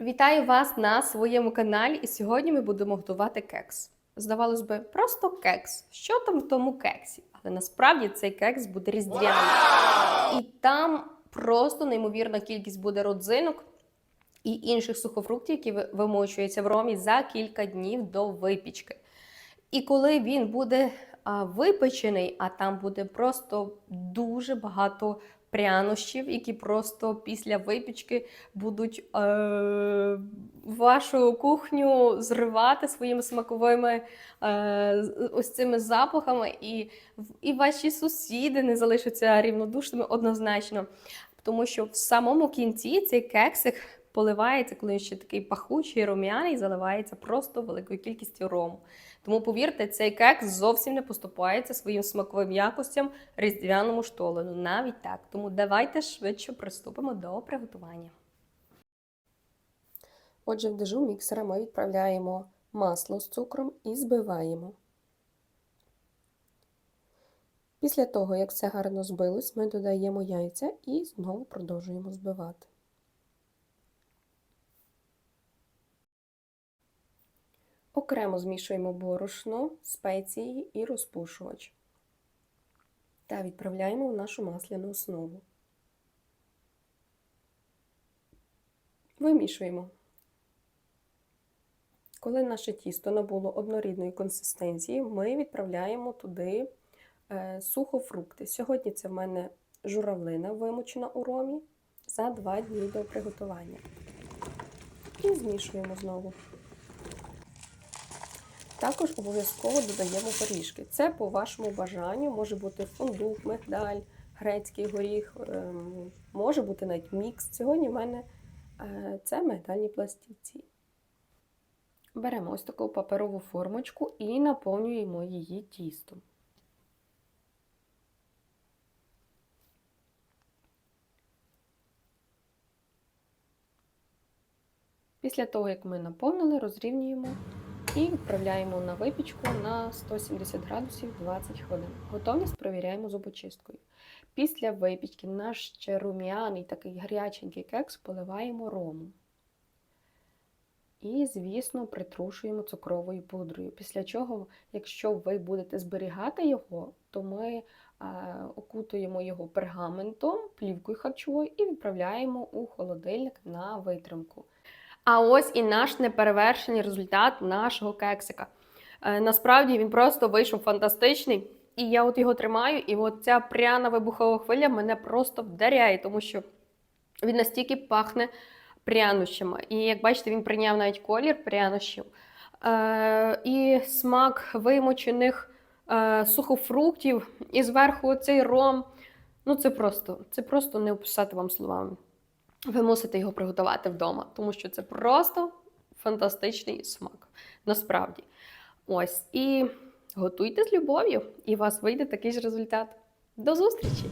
Вітаю вас на своєму каналі, і сьогодні ми будемо готувати кекс. Здавалось би, просто кекс. Що там в тому кексі? Але насправді цей кекс буде різдвяний. І там просто неймовірна кількість буде родзинок і інших сухофруктів, які вимочуються в ромі за кілька днів до випічки. І коли він буде випечений, а там буде просто дуже багато прянощів, які просто після випічки будуть е, вашу кухню зривати своїми смаковими е, ось цими запахами, і, і ваші сусіди не залишаться рівнодушними однозначно. Тому що в самому кінці цей кексик поливається, коли він ще такий пахучий, рум'яний, заливається просто великою кількістю рому. Тому повірте, цей кекс зовсім не поступається своїм смаковим якостям різдвяному штолену. Навіть так. Тому давайте швидше приступимо до приготування. Отже, в дежу міксера ми відправляємо масло з цукром і збиваємо. Після того, як все гарно збилось, ми додаємо яйця і знову продовжуємо збивати. Окремо змішуємо борошно, спеції і розпушувач. Та відправляємо в нашу масляну основу. Вимішуємо. Коли наше тісто набуло однорідної консистенції, ми відправляємо туди е, сухофрукти. Сьогодні це в мене журавлина вимочена у ромі за 2 дні до приготування. І змішуємо знову. Також обов'язково додаємо горішки. Це по вашому бажанню, може бути фундук, мигдаль, грецький горіх, ем, може бути навіть мікс. Сьогодні в мене е, це мигдальні пластівці. Беремо ось таку паперову формочку і наповнюємо її тістом. Після того, як ми наповнили, розрівнюємо і відправляємо на випічку на 170 градусів 20 хвилин. Готовність перевіряємо зубочисткою. Після випічки наш ще рум'яний такий гаряченький кекс поливаємо рому. І, звісно, притрушуємо цукровою пудрою. Після чого, якщо ви будете зберігати його, то ми е, окутуємо його пергаментом, плівкою харчовою і відправляємо у холодильник на витримку. А ось і наш неперевершений результат нашого кексика. Е, насправді він просто вийшов фантастичний. І я от його тримаю, і от ця пряна вибухова хвиля мене просто вдаряє, тому що він настільки пахне прянощами. І як бачите, він прийняв навіть колір прянощів. Е, і смак вимочених е, сухофруктів, і зверху цей ром. Ну, це просто, це просто не описати вам словами. Ви мусите його приготувати вдома, тому що це просто фантастичний смак. Насправді. Ось. І готуйте з любов'ю, і у вас вийде такий ж результат. До зустрічі!